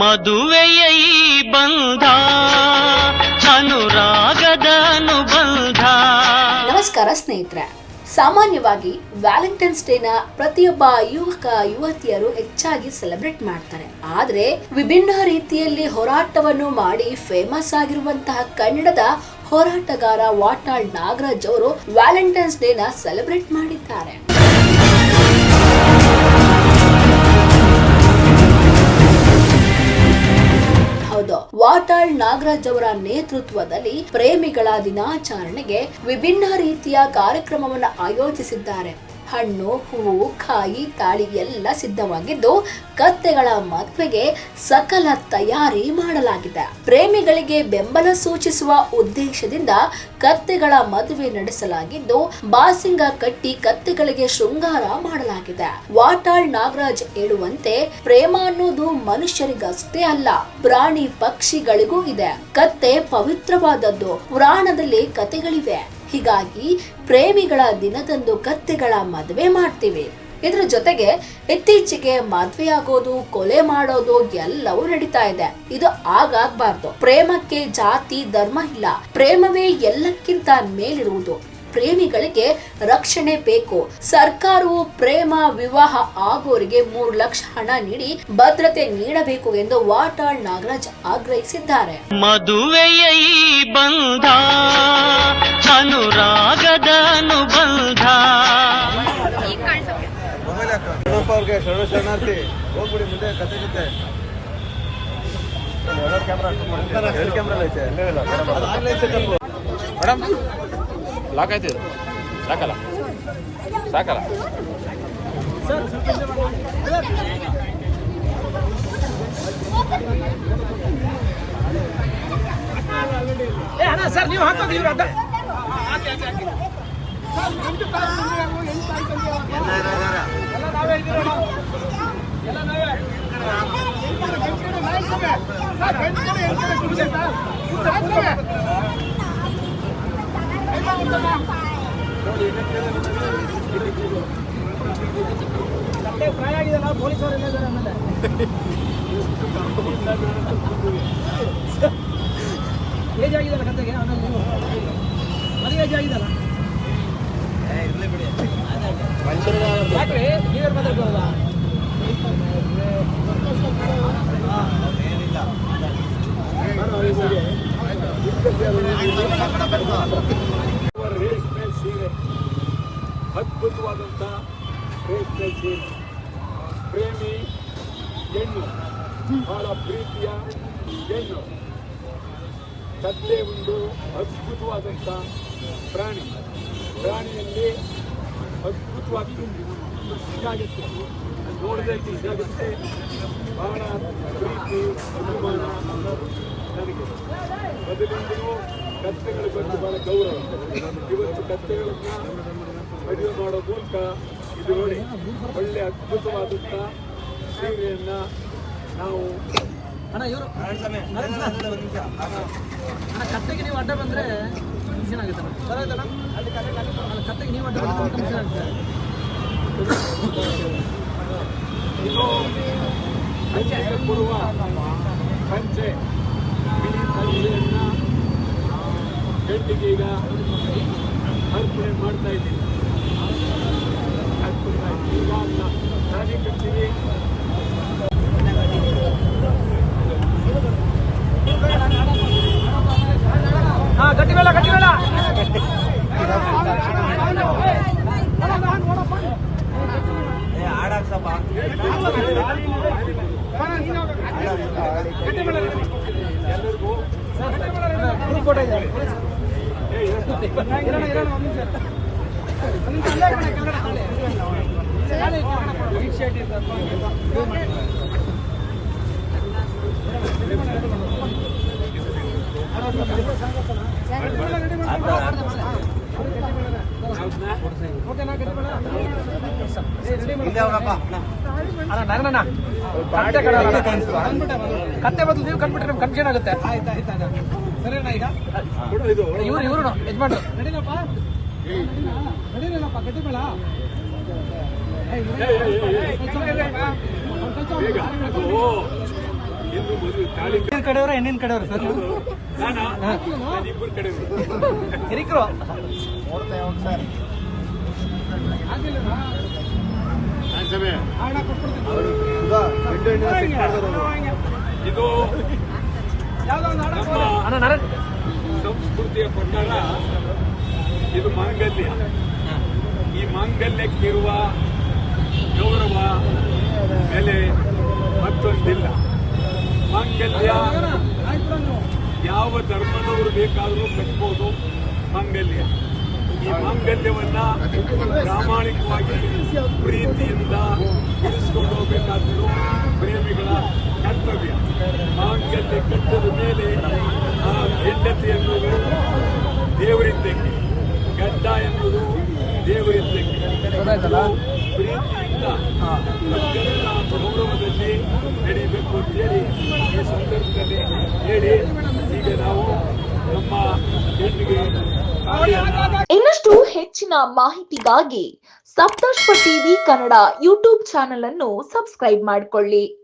ಮದುವೆಯ ಬಂಧ ಅನುರಾಗದ ಅನುಬಂಧ ನಮಸ್ಕಾರ ಸ್ನೇಹಿತರೆ, ಸಾಮಾನ್ಯವಾಗಿ ವ್ಯಾಲೆಂಟೈನ್ಸ್ ಡೇನ ಪ್ರತಿಯೊಬ್ಬ ಯುವಕ, ಯುವತಿಯರು ಹೆಚ್ಚಾಗಿ ಸೆಲೆಬ್ರೇಟ್ ಮಾಡ್ತಾರೆ. ಆದ್ರೆ ವಿಭಿನ್ನ ರೀತಿಯಲ್ಲಿ ಹೋರಾಟವನ್ನು ಮಾಡಿ ಫೇಮಸ್ ಆಗಿರುವಂತಹ ಕನ್ನಡದ ಹೋರಾಟಗಾರ ವಾಟಾಳ್ ನಾಗರಾಜ್ ಅವರು ವ್ಯಾಲೆಂಟೈನ್ಸ್ ಡೇನ ಸೆಲೆಬ್ರೇಟ್ ಮಾಡಿದ್ದಾರೆ. ಹೌದು. ವಾಟಾಳ್ ನಾಗರಾಜ್ ಅವರ ನೇತೃತ್ವದಲ್ಲಿ ಪ್ರೇಮಿಗಳ ದಿನಾಚರಣೆಗೆ ವಿಭಿನ್ನ ರೀತಿಯ ಕಾರ್ಯಕ್ರಮವನ್ನು ಆಯೋಜಿಸಿದ್ದಾರೆ. ಹಣ್ಣು, ಹೂವು, ಕಾಯಿ ತಾಳಿ ಎಲ್ಲ ಸಿದ್ಧವಾಗಿದ್ದು ಕತ್ತೆಗಳ ಮದುವೆಗೆ ಸಕಲ ತಯಾರಿ ಮಾಡಲಾಗಿದೆ. ಪ್ರೇಮಿಗಳಿಗೆ ಬೆಂಬಲ ಸೂಚಿಸುವ ಉದ್ದೇಶದಿಂದ ಕತ್ತೆಗಳ ಮದುವೆ ನಡೆಸಲಾಗಿದ್ದು ಬಾಸಿಂಗ ಕಟ್ಟಿ ಕತ್ತೆಗಳಿಗೆ ಶೃಂಗಾರ ಮಾಡಲಾಗಿದೆ. ವಾಟಾಳ್ ನಾಗರಾಜ್ ಹೇಳುವಂತೆ ಪ್ರೇಮ ಅನ್ನೋದು ಮನುಷ್ಯರಿಗಷ್ಟೇ ಅಲ್ಲ, ಪ್ರಾಣಿ ಪಕ್ಷಿಗಳಿಗೂ ಇದೆ. ಕತ್ತೆ ಪವಿತ್ರವಾದದ್ದು, ಪುರಾಣದಲ್ಲಿ ಕತೆಗಳಿವೆ ಹೀಗಾಗಿ ಪ್ರೇಮಿಗಳ ದಿನದಂದು ಕತ್ತೆಗಳ ಮದುವೆ ಮಾಡ್ತೀವಿ. ಇದ್ರ ಜೊತೆಗೆ ಇತ್ತೀಚೆಗೆ ಮದ್ವೆಯಾಗೋದು, ಕೊಲೆ ಮಾಡೋದು ಎಲ್ಲವೂ ನಡೀತಾ ಇದೆ. ಇದು ಆಗಾಗ್ಬಾರ್ದು ಪ್ರೇಮಕ್ಕೆ ಜಾತಿ, ಧರ್ಮ ಇಲ್ಲ. ಪ್ರೇಮವೇ ಎಲ್ಲಕ್ಕಿಂತ ಮೇಲಿರುವುದು. ಪ್ರೇಮಿಗಳಿಗೆ ರಕ್ಷಣೆ ಬೇಕು. ಸರ್ಕಾರವು ಪ್ರೇಮ ವಿವಾಹ ಆಗೋರಿಗೆ ಮೂರು ಲಕ್ಷ ಹಣ ನೀಡಿ ಭದ್ರತೆ ನೀಡಬೇಕು ಎಂದು ವಾಟಾಳ್ ನಾಗರಾಜ್ ಆಗ್ರಹಿಸಿದ್ದಾರೆ. ಮದುವೆಯ ಬಂಧ. ಅವ್ರಿಗೆ ಶರಣ ಶರಣಾರ್ಥಿ ಹೋಗ್ಬಿಡಿ ಮುಂದೆ ಕತೆ ಜೊತೆ. ಎರಡು ಕ್ಯಾಮ್ರಾ ಐತೆ. ಅದು ನೀವು ಸೆಟಪ್ ಮೇಡಮ್ ಲಾಕ್ ಆಯ್ತು ಇದು ಸಾಕಲ್ಲ ಸಾಕಲ್ಲ ಏಜ್ ರೇಷ್ಮೆ ಪ್ರೇಮಿ ಹೆಣ್ಣು, ಬಹಳ ಪ್ರೀತಿಯ ಹೆಣ್ಣು. ಕತ್ತೆ ಒಂದು ಅದ್ಭುತವಾದಂಥ ಪ್ರಾಣಿ. ಪ್ರಾಣಿಯಲ್ಲಿ ಅದ್ಭುತವಾಗಿ ಖುಷಿಯಾಗುತ್ತೆ. ನೋಡದೆ ಖುಷಿಯಾಗುತ್ತೆ. ಬಹಳ ಪ್ರೀತಿ, ಅಭಿಮಾನ ನನಗೆ. ಮೊದಲಿಂದಲೂ ಕತ್ತೆಗಳ ಬಗ್ಗೆ ಬಹಳ ಗೌರವ. ಇವತ್ತು ಕತ್ತೆಗಳನ್ನ ಮದುವೆ ಮಾಡೋ ಮೂಲಕ ನೋಡಿ ಒಳ್ಳೆ ಅದ್ಭುತವಾದಂಥ ಸೀರೆಯನ್ನ ನಾವು ಅಣ್ಣ ಇವರು ಅಣ್ಣ ಕತ್ತೆಗೆ ನೀವು ಅಡ್ಡ ಬಂದ್ರೆ ಆಗುತ್ತೆ. ಅಲ್ಲ, ಕತ್ತೆಗೆ ನೀವು ಅಡ್ಡ ಬಂದ್ರೆ ಕಮಿಷನ್ ಆಗುತ್ತೆ ಇದು ಪಂಚೆಗೆ ಕೊಡುವ ಪಂಚೆ ಬಿಳಿ ಪಂಚೆಯನ್ನ ಗಂಟಿಗೆ ಈಗ ಅರ್ಪಣೆ ಮಾಡ್ತಾ ಇದ್ದೀನಿ ಅರ್ಪಣೆ ಆಯ್ತು. ಈಗ ನ- ನಾನೇ ಕಟ್ತೀನಿ ಹಾ ಗಟ್ಟಿ ಬೇಡ ಗಟ್ಟಿ ಬೇಡ ಗ್ರೂಪ್ ಫೋಟೋ ಇದೆ ಇರೋಣ ಇರೋಣ ಒಂದು ನಿಮಿಷ ಒಂದು ನಿಮಿಷ ಅಲ್ಲೇ ಇರೋಣ, ಕೆಳಗಡೆ ಅಲ್ಲೇ. ಅಲ್ಲೇ ಇರೋಣ. ವೈಟ್ ಶರ್ಟ್ ಇದೆ ಓಕೆನಾ ಗಟ್ಟಿ ಬೇಡ ಏ, ರೆಡಿ ಮಾಡು. ನಾಗಣ್ಣ ಕತ್ತೆ ಬಂದು ಬದಲು ನೀವು ಕಂಡ್ಬಿಟ್ರೆ ನಮ್ಗೆ ಕನ್ಫ್ಯೂಷನ್ ಆಗುತ್ತೆ. ಆಯ್ತು ಆಯ್ತು. ಸರಿನಾ ಈಗ ಇವ್ರು ಇವ್ರು ಯಜಮಾನ್ರು ನಡೀನಪ್ಪ ನಡೀನಪ್ಪ ಗಟ್ಟಿ ಬೇಡ ಬೇಗ ಅದು ಇನ್ನು ಮದುವೆ ತಾಳಿ ಹೆಣ್ಣಿನ ಕಡೆಯವ್ರ ಹೆಣ್ಣಿನ ಕಡೆಯವ್ರ ಸರ್ ನಾನಾ ನಾನು ಇಬ್ಬರು ಕಡೆ ಹಿರಿಕರು. ಇದು ಯಾವ್ದೋ ಸಂಸ್ಕೃತಿಯ ಪ್ರಕಾರ ಇದು ಮಾಂಗಲ್ಯ. ಈ ಮಾಂಗಲ್ಯಕ್ಕಿರುವ ಗೌರವ ಬೆಲೆ ಮತ್ತೊಂದಿಲ್ಲ. ಮಾಂಗಲ್ಯ ಯಾವ ಧರ್ಮದವರು ಬೇಕಾದರೂ ಕಟ್ಬೋದು ಮಾಂಗಲ್ಯ. ಈ ಮಾಂಗಲ್ಯವನ್ನ ಪ್ರಾಮಾಣಿಕವಾಗಿ ಪ್ರೀತಿಯಿಂದ ಇರಿಸಿಕೊಂಡು ಹೋಗಬೇಕಾದರೂ ಪ್ರೇಮಿಗಳ ಕರ್ತವ್ಯ. ಮಾಂಗಲ್ಯ ಕಟ್ಟದ ಮೇಲೆ ಹೆಂಡತಿ ಎನ್ನುವುದು ದೇವರಿದ್ದಂಗೆ ಗಡ್ಡ ಎನ್ನುವುದು ದೇವರಿದ್ದಂಗೆ ಇದು ಪ್ರೀತಿಯಿಂದ ಮಕ್ಕಳನ್ನ ಗೌರವದಲ್ಲಿ ನಡೀಬೇಕು ಅಂತೇಳಿ ಈ ಸಂದರ್ಭದಲ್ಲಿ ಹೇಳಿ ಈಗ ನಾವು ನಮ್ಮ ಹೆಣ್ಣಿಗೆ ಇನ್ನಷ್ಟು ಹೆಚ್ಚಿನ ಮಾಹಿತಿಗಾಗಿ Saptashwa TV Kannada YouTube channel ಅನ್ನು ಸಬ್ಸ್ಕ್ರೈಬ್ ಮಾಡಿಕೊಳ್ಳಿ.